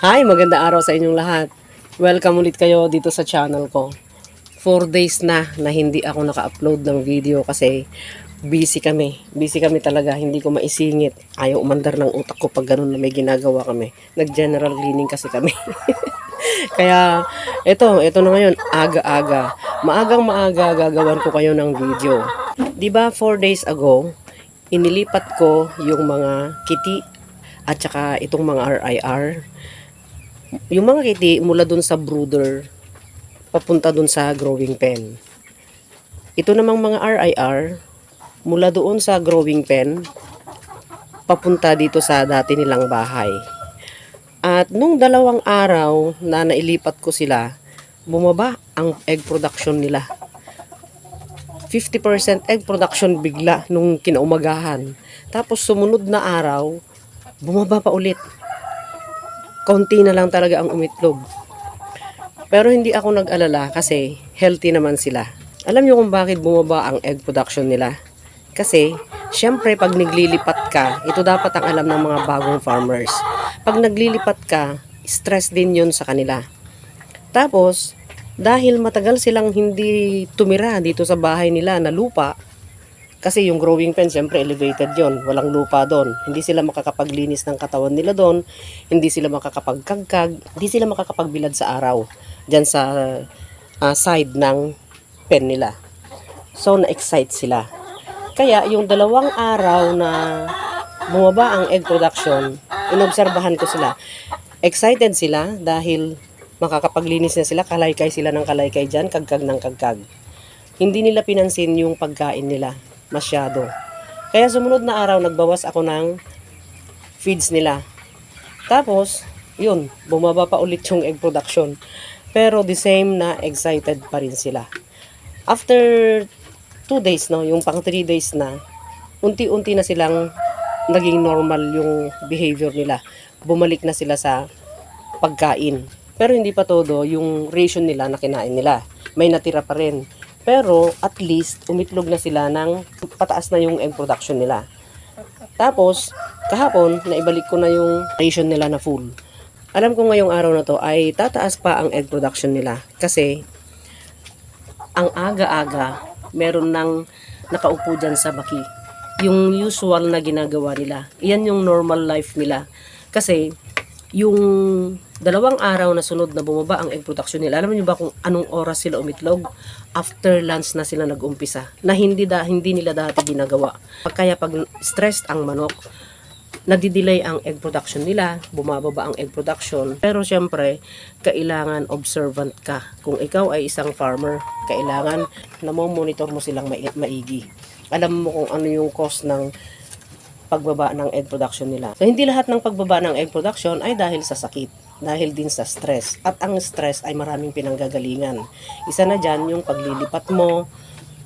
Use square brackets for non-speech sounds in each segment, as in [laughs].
Hi, maganda araw sa inyong lahat. Welcome ulit kayo dito sa channel ko. 4 days na na hindi ako naka-upload ng video kasi busy kami. Busy kami talaga, hindi ko maisingit. Ayaw umandar ng utak ko pag ganun na may ginagawa kami. Nag-general cleaning kasi kami. [laughs] Kaya, ito, ito na ngayon, aga-aga. Maagang maaga gagawan ko kayo ng video. 'Di ba 4 days ago, inilipat ko yung mga kiti at saka itong mga RIR. Yung mga kiti mula dun sa brooder papunta dun sa growing pen. Ito namang mga RIR mula doon sa growing pen papunta dito sa dati nilang bahay. At nung dalawang araw na nailipat ko sila, bumaba ang egg production nila. 50% egg production bigla nung kinaumagahan. Tapos sumunod na araw, bumaba pa ulit. Konti na lang talaga ang umitlog. Pero hindi ako nag-alala kasi healthy naman sila. Alam niyo kung bakit bumaba ang egg production nila? Kasi, syempre pag naglilipat ka, ito dapat ang alam ng mga bagong farmers. Pag naglilipat ka, stress din yun sa kanila. Tapos, dahil matagal silang hindi tumira dito sa bahay nila na lupa, kasi yung growing pen, syempre elevated yon Walang lupa doon. Hindi sila makakapaglinis ng katawan nila doon. Hindi sila makakapagkagkag. Hindi sila makakapagbilad sa araw. Diyan sa ah, side ng pen nila. So, na-excite sila. Kaya, yung dalawang araw na bumaba ang egg production, inobserbahan ko sila. Excited sila dahil makakapaglinis na sila, kalaykay sila ng kalaykay dyan, kagkag ng kagkag. Hindi nila pinansin yung pagkain nila masyado. Kaya sumunod na araw, nagbawas ako ng feeds nila. Tapos, yun, bumaba pa ulit yung egg production. Pero the same na excited pa rin sila. After 2 days, no, yung pang 3 days na, unti-unti na silang naging normal yung behavior nila. Bumalik na sila sa pagkain. Pero hindi pa todo yung ration nila na kinain nila. May natira pa rin. Pero at least umitlog na sila ng pataas na yung egg production nila. Tapos, kahapon, naibalik ko na yung ration nila na full. Alam ko ngayong araw na to ay tataas pa ang egg production nila. Kasi, ang aga-aga, meron nang nakaupo dyan sa baki. Yung usual na ginagawa nila. Iyan yung normal life nila. Kasi, yung dalawang araw na sunod na bumaba ang egg production nila, alam niyo ba kung anong oras sila umitlog? After lunch na sila nag-umpisa. Na hindi, da, hindi nila dati ginagawa. Kaya pag stressed ang manok, nadidelay ang egg production nila, bumababa ang egg production. Pero syempre, kailangan observant ka. Kung ikaw ay isang farmer, kailangan na monitor mo silang mai- maigi. Alam mo kung ano yung cost ng pagbaba ng egg production nila. So, hindi lahat ng pagbaba ng egg production ay dahil sa sakit. Dahil din sa stress. At ang stress ay maraming pinanggagalingan. Isa na dyan yung paglilipat mo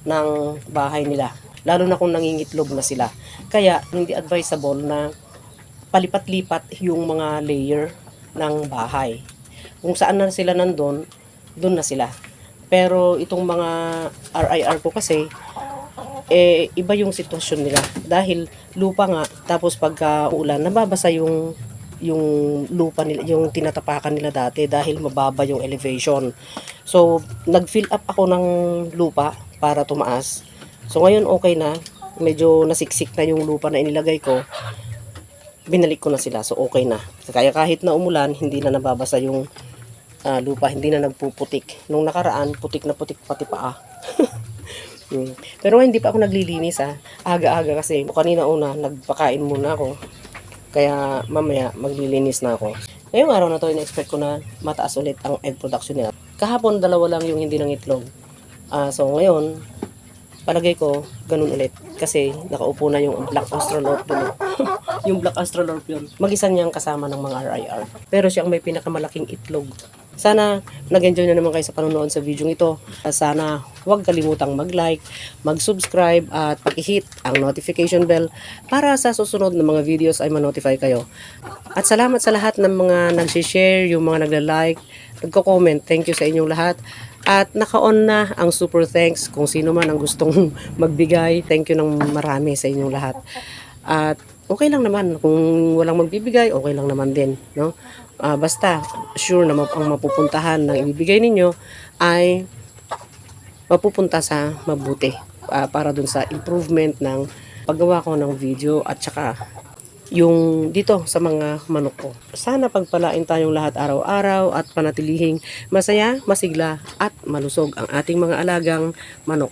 ng bahay nila. Lalo na kung nangingitlog na sila. Kaya, hindi advisable na palipat-lipat yung mga layer ng bahay. Kung saan na sila nandun, doon na sila. Pero itong mga RIR ko kasi, eh, iba yung sitwasyon nila. Dahil lupa nga, tapos pagka ulan, nababasa yung yung lupa nila, yung tinatapakan nila dati dahil mababa yung elevation. So, nag-fill up ako ng lupa para tumaas. So, ngayon okay na. Medyo nasiksik na yung lupa na inilagay ko. Binalik ko na sila. So, okay na. Kaya kahit na umulan, hindi na nababasa yung ah, lupa. Hindi na nagpuputik. Nung nakaraan, putik na putik pati paa. [laughs] Hmm. Pero hindi pa ako naglilinis ah. Aga-aga kasi kanina una nagpakain muna ako. Kaya mamaya maglilinis na ako. Ngayong araw na to, in-expect ko na mataas ulit ang egg production nila. Kahapon, dalawa lang yung hindi ng itlog. Ah, so ngayon, palagay ko, ganun ulit. Kasi nakaupo na yung Black Astrolorp dun. [laughs] yung Black Astrolorp yun. Mag-isa niyang kasama ng mga RIR. Pero siyang may pinakamalaking itlog. Sana nag-enjoy na naman kayo sa panonood sa video ito. Sana huwag kalimutang mag-like, mag-subscribe at paki-hit ang notification bell para sa susunod na mga videos ay ma-notify kayo. At salamat sa lahat ng mga nag-share, yung mga nagla-like, nagko-comment. Thank you sa inyong lahat. At naka-on na ang super thanks kung sino man ang gustong [laughs] magbigay. Thank you ng marami sa inyong lahat. At okay lang naman. Kung walang magbibigay, okay lang naman din. No? Ah, basta, sure na ang mapupuntahan ng ibibigay ninyo ay mapupunta sa mabuti ah, para dun sa improvement ng paggawa ko ng video at saka yung dito sa mga manok ko. Sana pagpalain tayong lahat araw-araw at panatilihing masaya, masigla at malusog ang ating mga alagang manok.